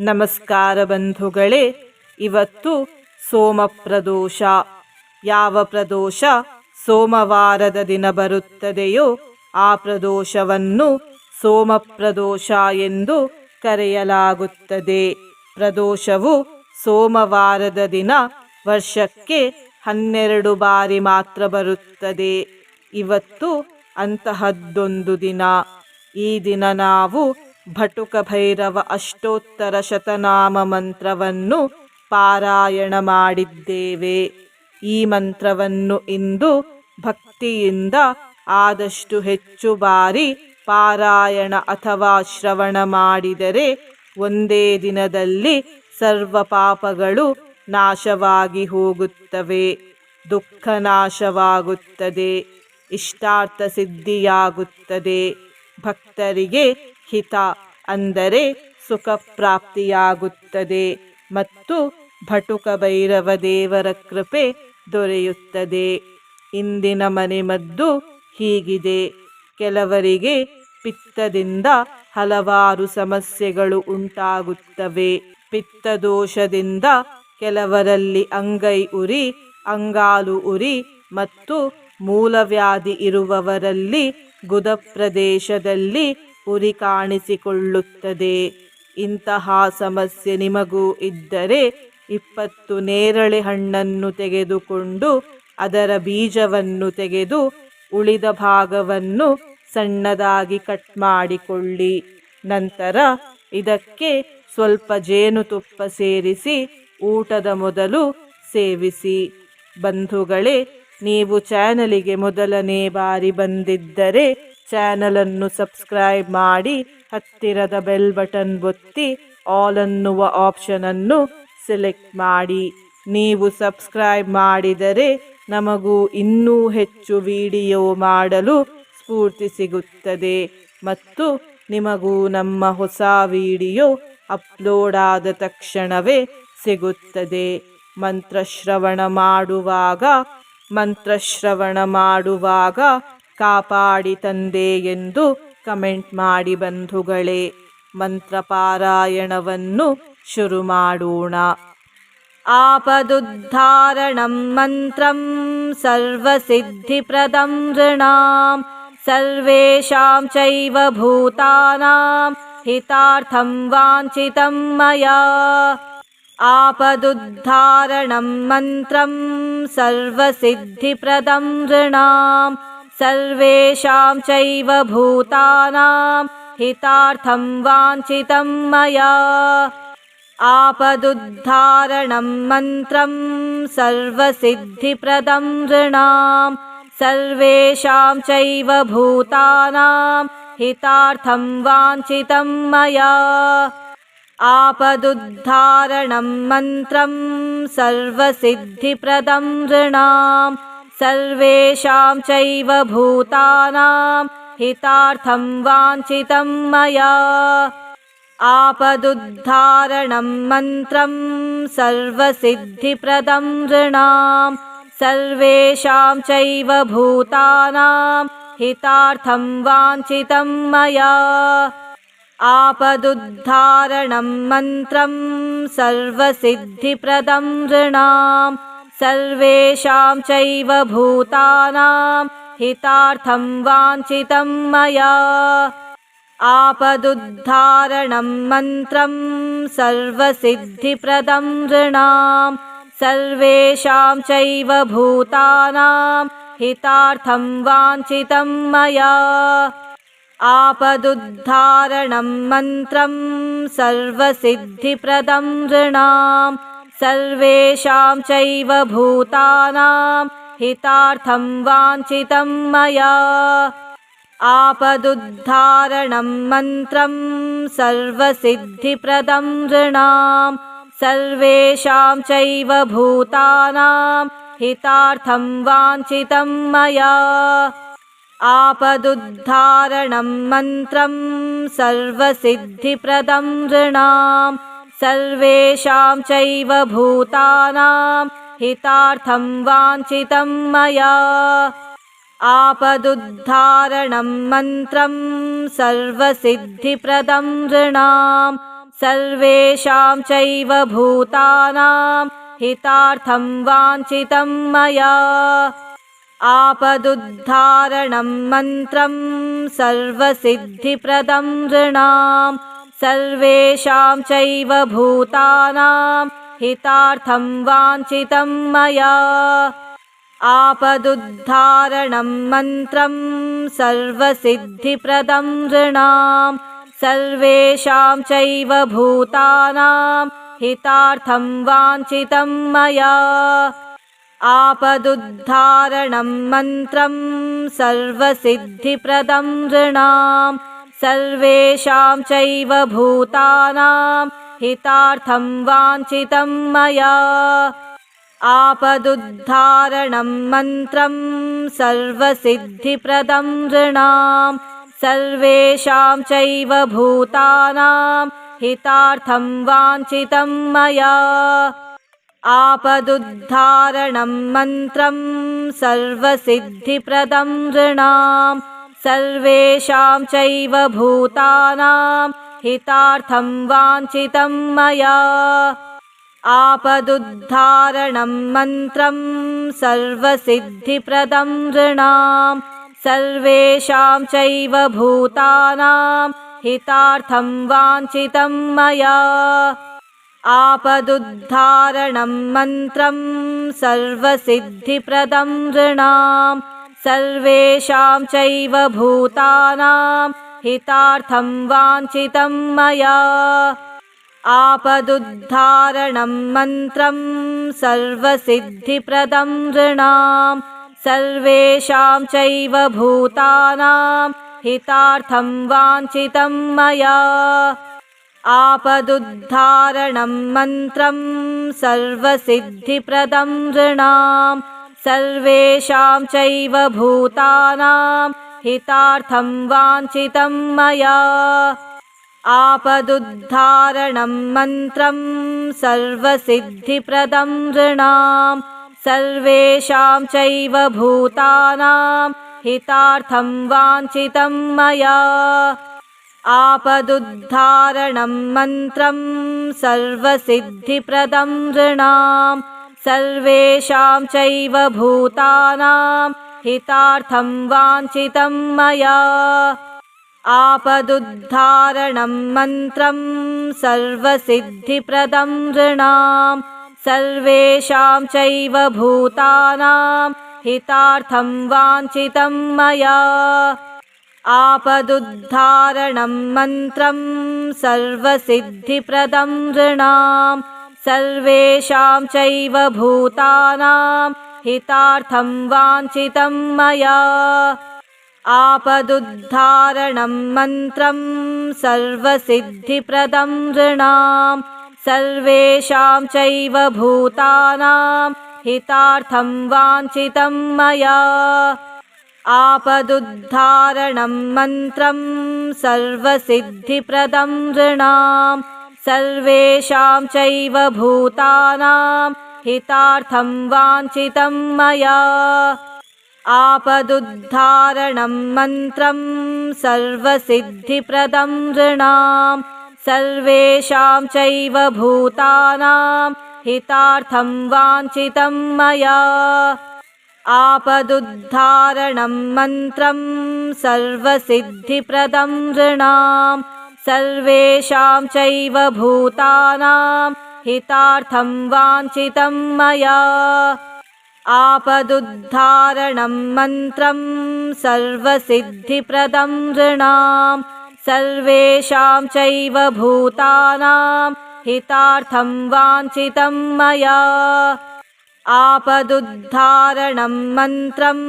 ನಮಸ್ಕಾರ ಬಂಧುಗಳೇ, ಇವತ್ತು ಸೋಮ ಪ್ರದೋಷ. ಯಾವ ಪ್ರದೋಷ? ಸೋಮವಾರದ ದಿನ ಬರುತ್ತದೆಯೋ, ಆ ಪ್ರದೋಷವನ್ನು ಸೋಮಪ್ರದೋಷ ಎಂದು ಕರೆಯಲಾಗುತ್ತದೆ. ಪ್ರದೋಷವು ಸೋಮವಾರದ ದಿನ ವರ್ಷಕ್ಕೆ ಹನ್ನೆರಡು ಬಾರಿ ಮಾತ್ರ ಬರುತ್ತದೆ. ಇವತ್ತು ಅಂತಹದ್ದೊಂದು ದಿನ. ಈ ದಿನ ನಾವು ಭಟುಕ ಭೈರವ ಅಷ್ಟೋತ್ತರ ಶತನಾಮ ಮಂತ್ರವನ್ನು ಪಾರಾಯಣ ಮಾಡಿದ್ದೇವೆ. ಈ ಮಂತ್ರವನ್ನು ಇಂದು ಭಕ್ತಿಯಿಂದ ಆದಷ್ಟು ಹೆಚ್ಚು ಬಾರಿ ಪಾರಾಯಣ ಅಥವಾ ಶ್ರವಣ ಮಾಡಿದರೆ ಒಂದೇ ದಿನದಲ್ಲಿ ಸರ್ವ ಪಾಪಗಳು ನಾಶವಾಗಿ ಹೋಗುತ್ತವೆ, ದುಃಖ ನಾಶವಾಗುತ್ತದೆ, ಇಷ್ಟಾರ್ಥ ಸಿದ್ಧಿಯಾಗುತ್ತದೆ. ಭಕ್ತರಿಗೆ ಹಿತ ಅಂದರೆ ಸುಖ ಪ್ರಾಪ್ತಿಯಾಗುತ್ತದೆ ಮತ್ತು ಭಟುಕ ಭೈರವ ದೇವರ ಕೃಪೆ ದೊರೆಯುತ್ತದೆ. ಇಂದಿನ ಮನೆಮದ್ದು ಹೀಗಿದೆ. ಕೆಲವರಿಗೆ ಪಿತ್ತದಿಂದ ಹಲವಾರು ಸಮಸ್ಯೆಗಳು ಉಂಟಾಗುತ್ತವೆ. ಪಿತ್ತದೋಷದಿಂದ ಕೆಲವರಲ್ಲಿ ಅಂಗೈ ಉರಿ, ಅಂಗಾಲು ಉರಿ ಮತ್ತು ಮೂಲವ್ಯಾಧಿ ಇರುವವರಲ್ಲಿ ಗುದ ಪ್ರದೇಶದಲ್ಲಿ ಉರಿ ಕಾಣಿಸಿಕೊಳ್ಳುತ್ತದೆ. ಇಂತಹ ಸಮಸ್ಯೆ ನಿಮಗೂ ಇದ್ದರೆ ಇಪ್ಪತ್ತು ನೇರಳೆ ಹಣ್ಣನ್ನು ತೆಗೆದುಕೊಂಡು ಅದರ ಬೀಜವನ್ನು ತೆಗೆದು ಉಳಿದ ಭಾಗವನ್ನು ಸಣ್ಣದಾಗಿ ಕಟ್ ಮಾಡಿಕೊಳ್ಳಿ. ನಂತರ ಇದಕ್ಕೆ ಸ್ವಲ್ಪ ಜೇನುತುಪ್ಪ ಸೇರಿಸಿ ಊಟದ ಮೊದಲು ಸೇವಿಸಿ. ಬಂಧುಗಳೇ, ನೀವು ಚಾನಲಿಗೆ ಮೊದಲನೇ ಬಾರಿ ಬಂದಿದ್ದರೆ ಚಾನಲನ್ನು ಸಬ್ಸ್ಕ್ರೈಬ್ ಮಾಡಿ ಹತ್ತಿರದ ಬೆಲ್ ಬಟನ್ ಒತ್ತಿ ಆಲ್ ಅನ್ನುವ ಆಪ್ಷನನ್ನು ಸೆಲೆಕ್ಟ್ ಮಾಡಿ. ನೀವು ಸಬ್ಸ್ಕ್ರೈಬ್ ಮಾಡಿದರೆ ನಮಗೂ ಇನ್ನೂ ಹೆಚ್ಚು ವಿಡಿಯೋ ಮಾಡಲು ಸ್ಫೂರ್ತಿ ಸಿಗುತ್ತದೆ ಮತ್ತು ನಿಮಗೂ ನಮ್ಮ ಹೊಸ ವಿಡಿಯೋ ಅಪ್ಲೋಡ್ ಆದ ತಕ್ಷಣವೇ ಸಿಗುತ್ತದೆ. ಮಂತ್ರಶ್ರವಣ ಮಾಡುವಾಗ ಮಂತ್ರಶ್ರವಣ ಮಾಡುವಾಗ ಕಾಪಾಡಿ ತಂದೆ ಎಂದು ಕಮೆಂಟ್ ಮಾಡಿ ಬಂಧುಗಳೇ ಮಂತ್ರಪಾರಾಯಣವನ್ನು ಶುರು ಮಾಡೋಣ आपदुद्धारणं मन्त्रं सर्वसिद्धिप्रदं नृणां सर्वेषां चैव भूतानां हितार्थं वाञ्छितं मया आपदुद्धारणं मन्त्रं सर्वसिद्धिप्रदं नृणां सर्वेषां चैव भूतानां हितार्थं वाञ्छितं मया। आपदुद्धारणं मन्त्रं सर्वसिद्धिप्रदं नृणां सर्वेषां चैव भूतानां हितार्थं वाञ्छितं मया। आपदुद्धारणं मन्त्रं सर्वसिद्धिप्रदं नृणां सर्वेषां चैव भूतानां हितार्थं वाञ्छितं मया। आपदुद्धारणं मन्त्रं सर्वसिद्धिप्रदं नृणां सर्वेषां चैव भूतानां हितार्थं वाञ्छितं मया। आपदुद्धारणं मन्त्रं सर्वसिद्धिप्रदं नृणां सर्वेषां चैव भूतानां हितार्थं वाञ्छितं मया। आपदुद्धारणं मन्त्रं सर्वसिद्धिप्रदं नृणां सर्वेषां चैव भूतानां हितार्थं वाञ्छितं मया। आपदुद्धारणं मन्त्रं सर्वसिद्धिप्रदं नृणां सर्वेषां चैव भूतानां हितार्थं वाञ्छितं मया। आपदुद्धारणं मन्त्रं सर्वसिद्धिप्रदं नृणां सर्वेषां चैव भूतानां हितार्थं वाञ्छितं मया। आपदुद्धारणं मन्त्रं सर्वसिद्धिप्रदं नृणां सर्वेषां चैव भूतानां हितार्थं वाञ्छितं मया। आपदुद्धारणं मन्त्रं सर्वसिद्धिप्रदं नृणां सर्वेषां चैव भूतानां हितार्थं वाञ्छितं मया। आपदुद्धारणं मन्त्रं सर्वसिद्धिप्रदं नृणां सर्वेषां चैव भूतानां हितार्थं वाञ्छितं मया। आपदुद्धारणं मन्त्रं सर्वसिद्धिप्रदं नृणां सर्वेषां चैव भूतानां हितार्थं वाञ्छितं मया। आपदुद्धारणं मन्त्रं सर्वसिद्धिप्रदं नृणां सर्वेषां चैव भूतानां हितार्थं वाञ्छितं मया। आपदुद्धारणं मन्त्रं सर्वसिद्धिप्रदं नृणां सर्वेषां चैव भूतानां हितार्थं वाञ्छितं मया। आपदुद्धारणं मन्त्रं सर्वसिद्धिप्रदं नृणां सर्वेषां चैव भूतानां हितार्थं वाञ्छितं मया। आपदुद्धारणं मन्त्रं सर्वसिद्धिप्रदं नृणां। सर्वेषां चैव भूतानां हितार्थं वाञ्छितं मया। आपदुद्धारणं मन्त्रं सर्वसिद्धिप्रदं नृणां सर्वेषां चैव भूतानां हितार्थं वाञ्छितं मया। आपदुद्धारणं मन्त्रं सर्वसिद्धिप्रदं नृणां सर्वेषां चैव भूतानां हितार्थं वाञ्छितं मया। आपदुद्धारणं मन्त्रं सर्वसिद्धिप्रदं नृणां सर्वेषां चैव भूतानां हितार्थं वाञ्छितं मया। आपदुद्धारणं मन्त्रं सर्वसिद्धिप्रदं नृणां। सर्वेषां चैव भूतानां हितार्थं वाञ्छितं मया। आपदुद्धारणं मन्त्रं सर्वसिद्धिप्रदं नृणां सर्वेषां चैव भूतानां हितार्थं वाञ्छितं मया। आपदुद्धारणं मन्त्रं सर्वसिद्धिप्रदं नृणां। सर्वेषां चैव भूतानां हितार्थं वाञ्छितं मया। आपदुद्धारणं मन्त्रं सर्वसिद्धिप्रदं नृणां सर्वेषां चैव भूतानां हितार्थं वाञ्छितं मया। आपदुद्धारणं मन्त्रं सर्वसिद्धिप्रदं नृणां। सर्वेषां चैव भूतानां हितार्थं वाञ्छितं मया। आपदुद्धारणं मन्त्रं सर्वसिद्धिप्रदं नृणां सर्वेषां चैव भूतानां हितार्थं वाञ्छितं मया। आपदुद्धारणं मन्त्रं सर्वसिद्धिप्रदं नृणां। सर्वेषां चैव भूतानां हितार्थं वाञ्छितं मया। आपदुद्धारणं मन्त्रं सर्वसिद्धिप्रदं नृणां सर्वेषां चैव भूतानां हितार्थं वाञ्छितं मया। आपदुद्धारणं मन्त्रं सर्वसिद्धिप्रदं नृणां सर्वेषां चैव भूतानां हितार्थं वाञ्छितं मया। आपदुद्धारणं मन्त्रं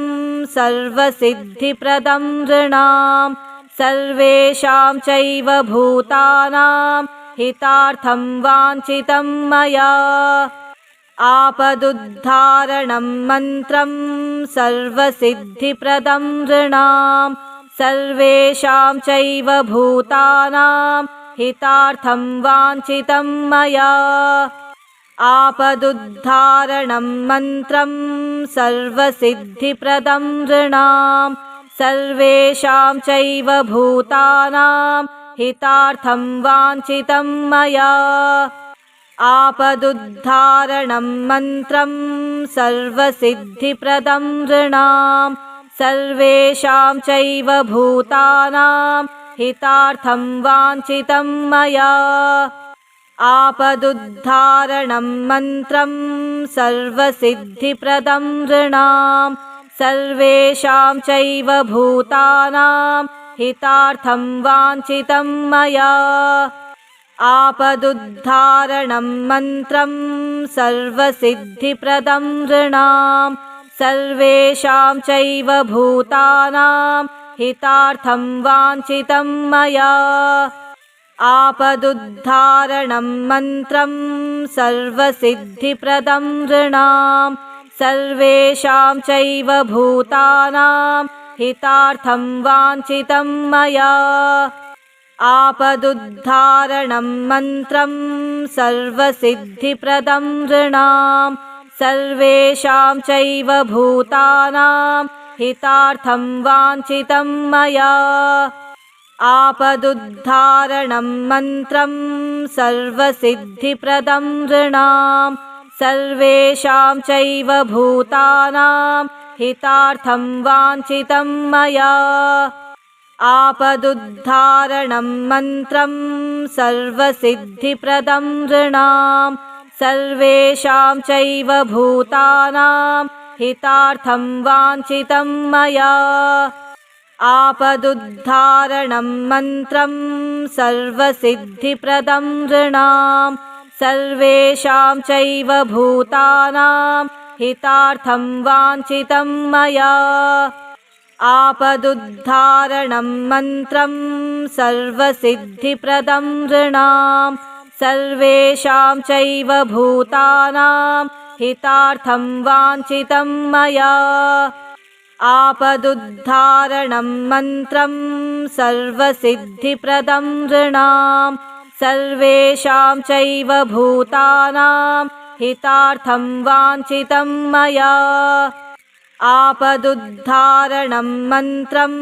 सर्वसिद्धिप्रदं नृणां सर्वेषां चैव भूतानां हितार्थं वाञ्छितं मया। आपदुद्धारणं मन्त्रं सर्वसिद्धिप्रदं नृणां सर्वेषां चैव भूतानां हितार्थं वाञ्छितं मया। आपदुद्धारणं मन्त्रं सर्वसिद्धिप्रदं नृणां सर्वेषां चैव भूतानां हितार्थं वाञ्छितं मया। आपदुद्धारणं मन्त्रं सर्वसिद्धिप्रदं नृणां सर्वेषां चैव भूतानां हितार्थं वाञ्छितं मया। आपदुद्धारणं मन्त्रं सर्वसिद्धिप्रदं नृणां सर्वेषां चैव भूतानां हितार्थं वाञ्छितं मया। आपदुद्धारणं मन्त्रं सर्वसिद्धिप्रदं नृणां। सर्वेषां चैव भूतानां हितार्थं वाञ्छितं मया। आपदुद्धारणं मन्त्रं सर्वसिद्धिप्रदं नृणां सर्वेषां चैव भूतानां हितार्थं वाञ्छितं मया। आपदुद्धारणं मन्त्रं सर्वसिद्धिप्रदं नृणां सर्वेषां चैव भूतानां हितार्थं वाञ्छितं मया। आपदुद्धारणं मन्त्रं सर्वसिद्धिप्रदं नृणां सर्वेषां चैव भूतानां हितार्थं वाञ्छितं मया। आपदुद्धारणं मन्त्रं सर्वसिद्धिप्रदं नृणां सर्वेषां चैव भूतानां हितार्थं वाञ्छितं मया। आपदुद्धारणं मन्त्रं सर्वसिद्धिप्रदं नृणां सर्वेषां चैव भूतानां हितार्थं वाञ्छितं मया। आपदुद्धारणं मन्त्रं सर्वसिद्धिप्रदं नृणां सर्वेषां चैव भूतानां हितार्थं वाञ्छितं मया। आपदुद्धारणं मन्त्रं सर्वसिद्धिप्रदं नृणां सर्वेषां चैव भूतानां हितार्थं वाञ्छितं मया। आपदुद्धारणं मन्त्रं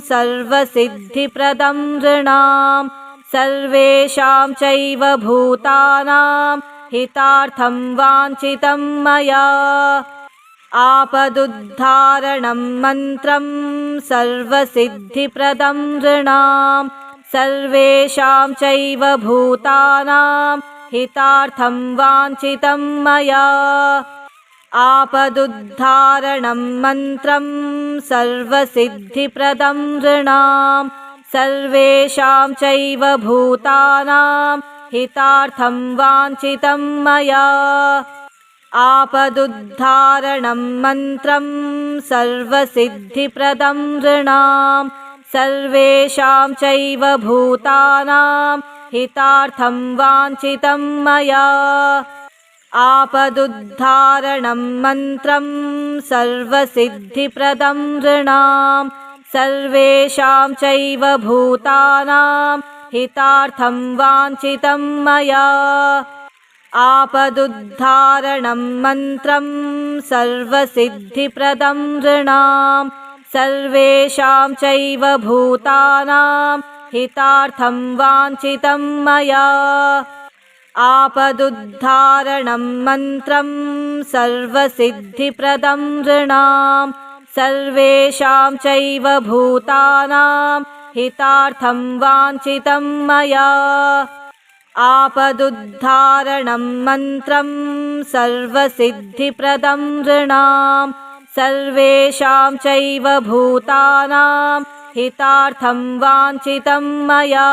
सर्वसिद्धिप्रदं नृणां सर्वेषां चैव भूतानां हितार्थं वाञ्छितं मया। आपदुद्धारणं मन्त्रं सर्वसिद्धिप्रदं नृणां सर्वेषां चैव भूतानां हितार्थं वाञ्छितं मया। आपदुद्धारणं मन्त्रं सर्वसिद्धिप्रदं नृणां सर्वेषां चैव भूतानां हितार्थं वाञ्छितं मया। आपदुद्धारणं मन्त्रं सर्वसिद्धिप्रदं नृणां सर्वेषां चैव भूतानां हितार्थं वाञ्छितं मया। आपदुद्धारणं मन्त्रं सर्वसिद्धिप्रदं नृणां सर्वेषां चैव भूतानां हितार्थं वाञ्छितं मया। आपदुद्धारणं मन्त्रं सर्वसिद्धिप्रदं नृणां सर्वेषां चैव भूतानां हितार्थं वाञ्छितं मया। आपदुद्धारणं मन्त्रं सर्वसिद्धिप्रदं नृणां सर्वेषां चैव भूतानां हितार्थं वाञ्छितं मया। आपदुद्धारणं मन्त्रं सर्वसिद्धिप्रदं नृणां सर्वेषां चैव भूतानां हितार्थं वाञ्छितं मया।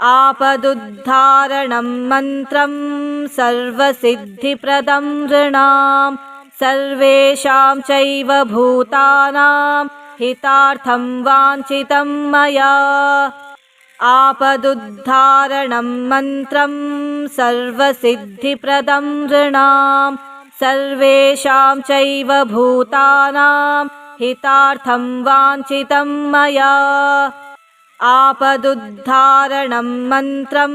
आपदुद्धारणं मन्त्रं सर्वसिद्धिप्रदं नृणां सर्वेषां चैव भूतानां हितार्थं वाञ्छितं मया। आपदुद्धारणं मन्त्रं सर्वसिद्धिप्रदं नृणां सर्वेषां चैव भूतानां हितार्थं वाञ्छितं मया। आपदुद्धारणं मन्त्रं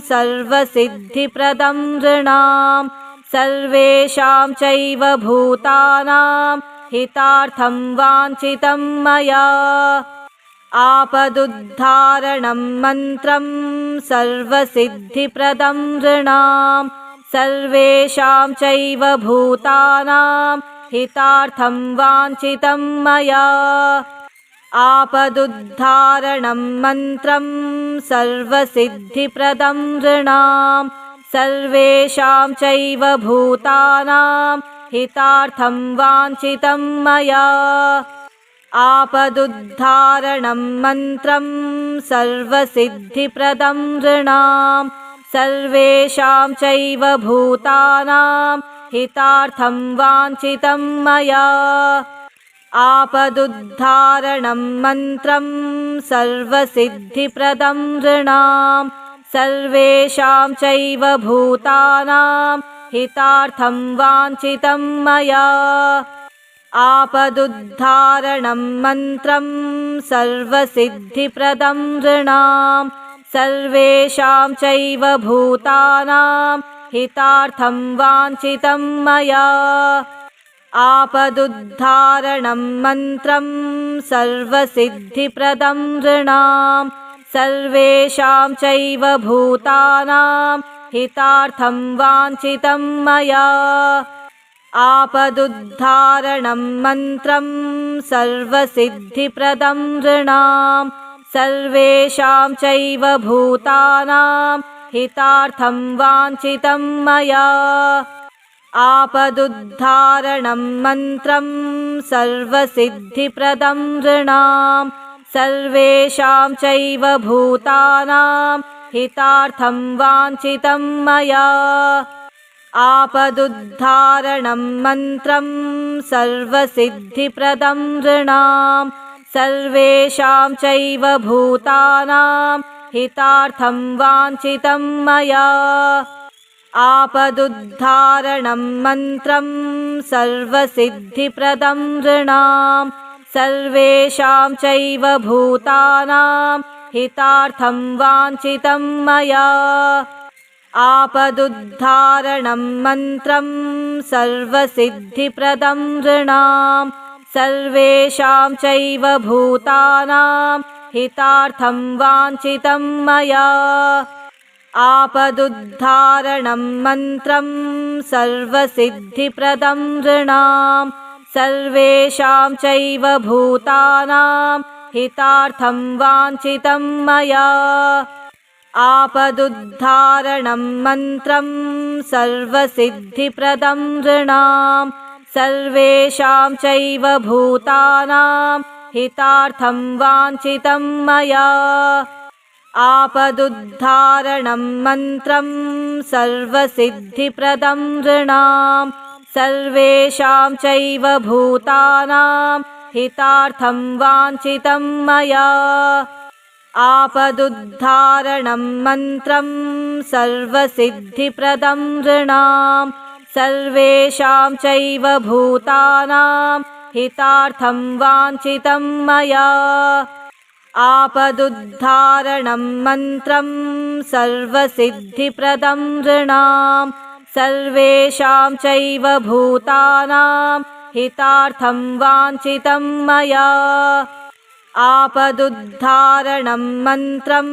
सर्वसिद्धिप्रदं नृणां सर्वेषां चैव भूतानां हितार्थं वाञ्छितं मया। आपदुद्धारणं मन्त्रं सर्वसिद्धिप्रदं नृणां सर्वेषां चैव भूतानां हितार्थं वाञ्छितं मया। आपदुद्धारणं मन्त्रं सर्वसिद्धिप्रदं नृणां सर्वेषां चैव भूतानां हितार्थं वाञ्छितं मया। आपदुद्धारणं मन्त्रं सर्वसिद्धिप्रदं नृणां सर्वेषां चैव भूतानां हितार्थं वाञ्छितं मया। आपदुद्धारणं मन्त्रं सर्वसिद्धिप्रदं नृणां सर्वेषां चैव भूतानां हितार्थं वाञ्छितं मया। आपदुद्धारणं मन्त्रं सर्वसिद्धिप्रदं नृणां सर्वेषां चैव भूतानां हितार्थं वाञ्छितं मया। आपदुद्धारणं मन्त्रं सर्वसिद्धिप्रदं नृणां। सर्वेषां चैव भूतानां हितार्थं वाञ्छितं मया। आपदुद्धारणं मन्त्रं सर्वसिद्धिप्रदं नृणां सर्वेषां चैव भूतानां हितार्थं वाञ्छितं मया। आपदुद्धारणं मन्त्रं सर्वसिद्धिप्रदं नृणां। सर्वेषां चैव भूतानां हितार्थं वाञ्छितं मया। आपदुद्धारणं मन्त्रं सर्वसिद्धिप्रदं नृणां सर्वेषां चैव भूतानां हितार्थं वाञ्छितं मया। आपदुद्धारणं मन्त्रं सर्वसिद्धिप्रदं नृणां। सर्वेषां चैव भूतानां हितार्थं वाञ्छितं मया। आपदुद्धारणं मन्त्रं सर्वसिद्धिप्रदं नृणां सर्वेषां चैव भूतानां हितार्थं वाञ्छितं मया। आपदुद्धारणं मन्त्रं सर्वसिद्धिप्रदं नृणां। सर्वेषां चैव भूतानां हितार्थं वाञ्छितं मया। आपदुद्धारणं मन्त्रं सर्वसिद्धिप्रदं नृणां सर्वेषां चैव भूतानां हितार्थं वाञ्छितं मया। आपदुद्धारणं मन्त्रं सर्वसिद्धिप्रदं नृणां। सर्वेषां चैव भूतानां हितार्थं वाञ्छितं मया। आपदुद्धारणं मन्त्रं सर्वसिद्धिप्रदं नृणां सर्वेषां चैव भूतानां हितार्थं वाञ्छितं मया। आपदुद्धारणं मन्त्रं सर्वसिद्धिप्रदं नृणां। सर्वेषां चैव भूतानां हितार्थं वाञ्छितं मया। आपदुद्धारणं मन्त्रं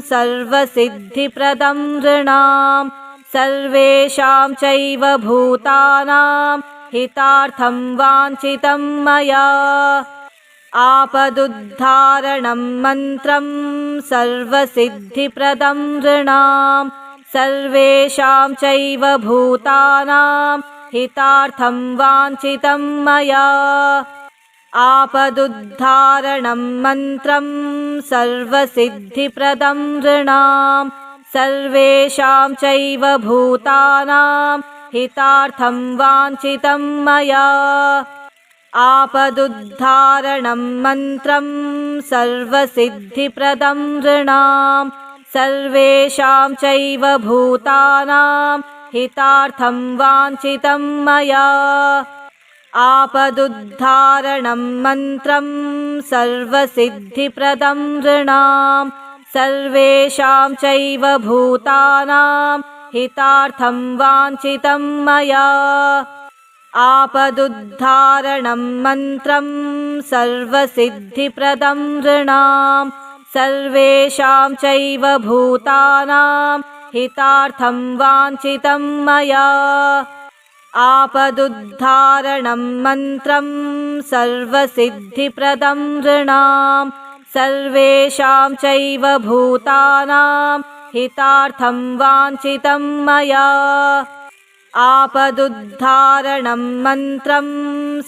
सर्वसिद्धिप्रदं नृणां सर्वेषां चैव भूतानां हितार्थं वाञ्छितं मया। आपदुद्धारणं मन्त्रं सर्वसिद्धिप्रदं नृणां। सर्वेषां चैव भूतानां हितार्थं वाञ्छितं मया। आपदुद्धारणं मन्त्रं सर्वसिद्धिप्रदं नृणां सर्वेषां चैव भूतानां हितार्थं वाञ्छितं मया। आपदुद्धारणं मन्त्रं सर्वसिद्धिप्रदं नृणां। सर्वेषां चैव भूतानां हितार्थं वाञ्छितं मया। आपदुद्धारणं मन्त्रं सर्वसिद्धिप्रदं नृणां सर्वेषां चैव भूतानां हितार्थं वाञ्छितं मया। आपदुद्धारणं मन्त्रं सर्वसिद्धिप्रदं नृणां सर्वेषां चैव भूतानां हितार्थं वाञ्छितं मया। आपदुद्धारणं मन्त्रं सर्वसिद्धिप्रदं नृणां सर्वेषां चैव भूतानां हितार्थं वाञ्छितं मया। आपदुद्धारणं मन्त्रं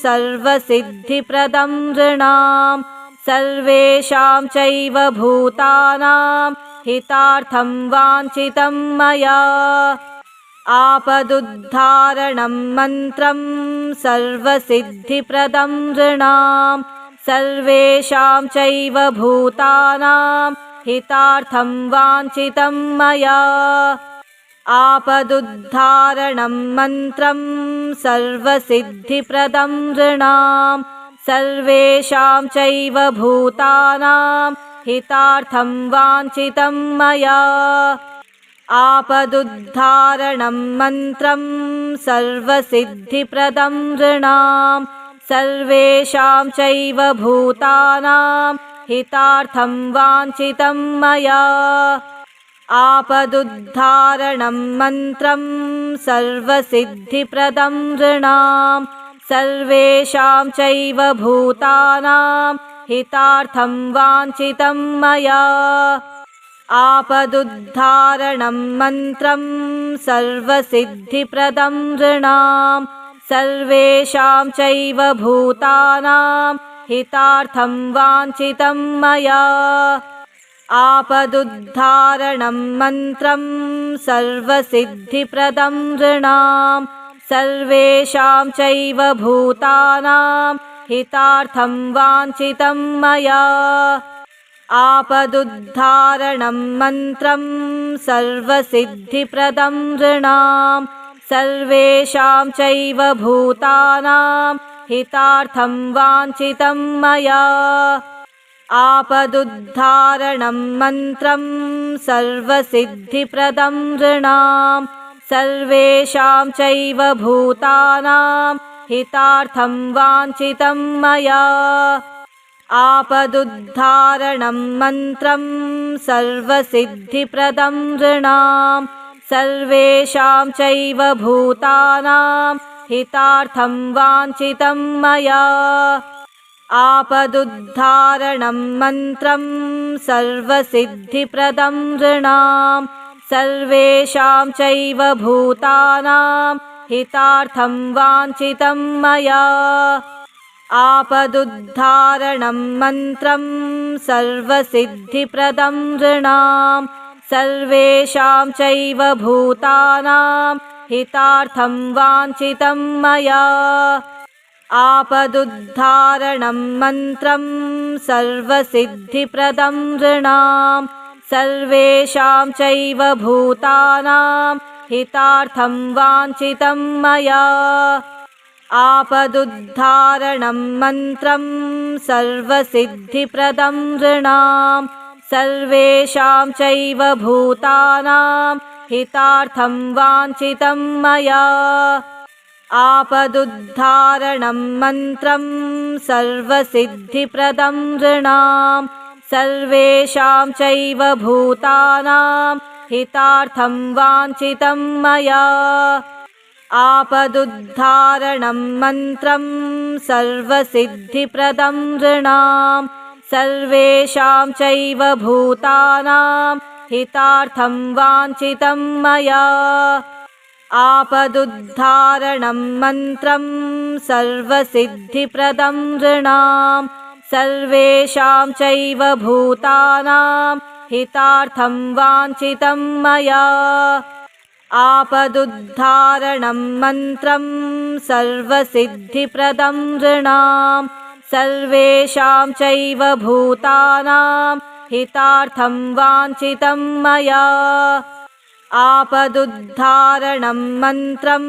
सर्वसिद्धिप्रदं नृणां सर्वेषां चैव भूतानां हितार्थं वाञ्छितं मया। आपदुद्धारणं मन्त्रं सर्वसिद्धिप्रदं नृणां सर्वेषां चैव भूतानां हितार्थं वाञ्छितं मया। आपदुद्धारणं मन्त्रं सर्वसिद्धिप्रदं नृणां सर्वेषां चैव भूतानां हितार्थं वाञ्छितं मया। आपदुद्धारणं मन्त्रं सर्वसिद्धिप्रदं नृणां सर्वेषां चैव भूतानां हितार्थं वाञ्छितं मया। आपदुद्धारणं मन्त्रं सर्वसिद्धिप्रदं नृणां सर्वेषां चैव भूतानां हितार्थं वाञ्छितं मया। आपदुद्धारणं मन्त्रं सर्वसिद्धिप्रदं नृणां सर्वेषां चैव भूतानां हितार्थं वाञ्छितं मया। आपदुद्धारणं मन्त्रं सर्वसिद्धिप्रदं नृणां सर्वेषां चैव भूतानां हितार्थं वाञ्छितं मया। आपदुद्धारणं मन्त्रं सर्वसिद्धिप्रदं नृणां सर्वेषां चैव भूतानां हितार्थं वाञ्छितं मया। आपदुद्धारणं मन्त्रं सर्वसिद्धिप्रदं नृणां सर्वेषां चैव भूतानां हितार्थं वाञ्छितं मया। आपदुद्धारणं मन्त्रं सर्वसिद्धिप्रदं नृणां सर्वेषां चैव भूतानां हितार्थं वाञ्छितं मया। आपदुद्धारणं मन्त्रं सर्वसिद्धिप्रदं नृणां सर्वेषां चैव भूतानां हितार्थं वाञ्छितं मया। आपदुद्धारणं मन्त्रं सर्वसिद्धिप्रदं नृणां सर्वेषां चैव भूतानां हितार्थं वाञ्छितं मया। आपदुद्धारणं मन्त्रं सर्वसिद्धिप्रदं नृणां सर्वेषां चैव भूतानां हितार्थं वाञ्छितं मया। आपदुद्धारणं मन्त्रं सर्वसिद्धिप्रदं नृणां सर्वेषां चैव भूतानां हितार्थं वाञ्छितं मया। आपदुद्धारणं मन्त्रं सर्वसिद्धिप्रदं नृणां सर्वेषां चैव भूतानां हितार्थं वाञ्छितं मया। आपदुद्धारणं मन्त्रं सर्वसिद्धिप्रदं नृणां सर्वेषां चैव भूतानां हितार्थं वाञ्छितं मया। आपदुद्धारणं मन्त्रं सर्वसिद्धिप्रदं नृणां सर्वेषां चैव भूतानां हितार्थं वाञ्छितं मया। आपदुद्धारणं मन्त्रं सर्वसिद्धिप्रदं नृणां सर्वेषां चैव भूतानां हितार्थं वाञ्छितं मया। आपदुद्धारणं मन्त्रं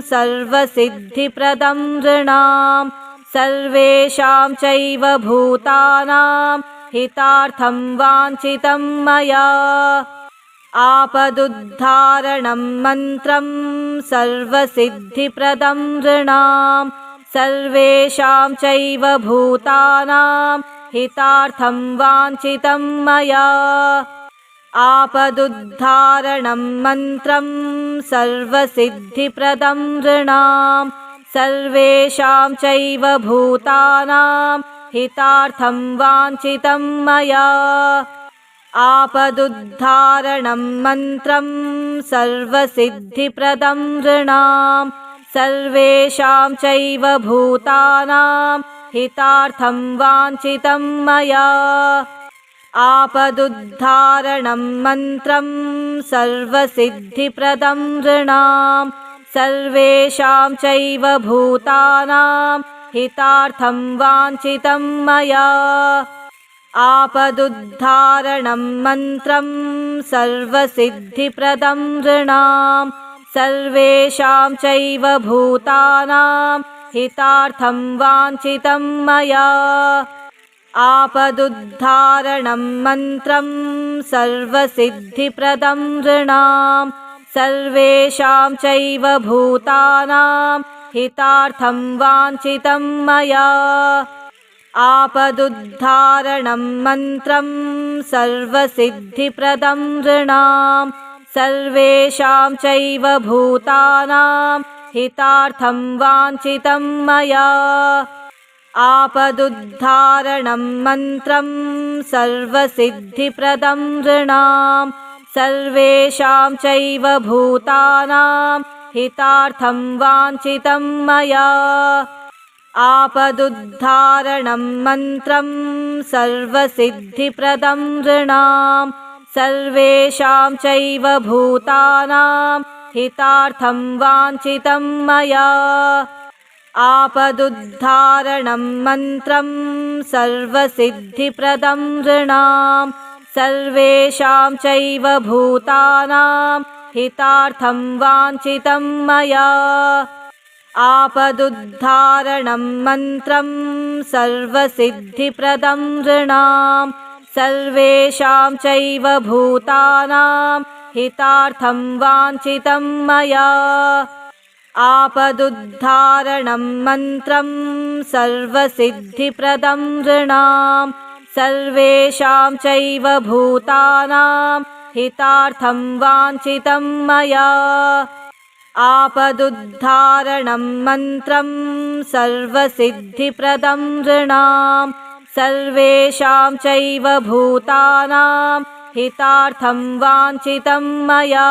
सर्वसिद्धिप्रदं नृणां सर्वेषां चैव भूतानां हितार्थं वाञ्छितं मया। आपदुद्धारणं मन्त्रं सर्वसिद्धिप्रदं नृणाम् सर्वेषां चैव भूतानां हितार्थं वाञ्छितं मया। आपदुद्धारणं मन्त्रं सर्वसिद्धिप्रदं नृणाम् सर्वेषां चैव भूतानां हितार्थं वाञ्छितं मया। आपदुद्धारणं मन्त्रं सर्वसिद्धिप्रदं नृणाम् सर्वेषां चैव भूतानां हितार्थं वाञ्छितं मया। आपदुद्धारणं मन्त्रं सर्वसिद्धिप्रदं नृणाम् सर्वेषां चैव भूतानां हितार्थं वाञ्छितं मया। आपदुद्धारणं मन्त्रं सर्वसिद्धिप्रदं नृणाम् सर्वेषां चैव भूतानां हितार्थं वाञ्छितं मया। आपदुद्धारणं मन्त्रं सर्वसिद्धिप्रदं नृणाम् सर्वेषां चैव भूतानां हितार्थं वाञ्छितं मया। आपदुद्धारणं मन्त्रं सर्वसिद्धिप्रदं नृणाम् सर्वेषां चैव भूतानां हितार्थं वाञ्छितं मया। आपदुद्धारणं मन्त्रं सर्वसिद्धिप्रदं नृणाम् सर्वेषां चैव भूतानां हितार्थं वाञ्छितं मया। आपदुद्धारणं मन्त्रं सर्वसिद्धिप्रदं नृणाम् सर्वेषां चैव भूतानां हितार्थं वाञ्छितं मया। आपदुद्धारणं मन्त्रं सर्वसिद्धिप्रदं नृणाम् सर्वेषां चैव भूतानां हितार्थं वाञ्छितं मया। आपदुद्धारणं मन्त्रं सर्वसिद्धिप्रदं नृणाम् सर्वेषां चैव भूतानां हितार्थं वाञ्छितं मया। आपदुद्धारणं मन्त्रं सर्वसिद्धिप्रदं नृणाम् सर्वेषां चैव भूतानां हितार्थं वाञ्छितं मया। आपदुद्धारणं मन्त्रं सर्वसिद्धिप्रदं नृणाम् सर्वेषां चैव भूतानां हितार्थं वाञ्छितं मया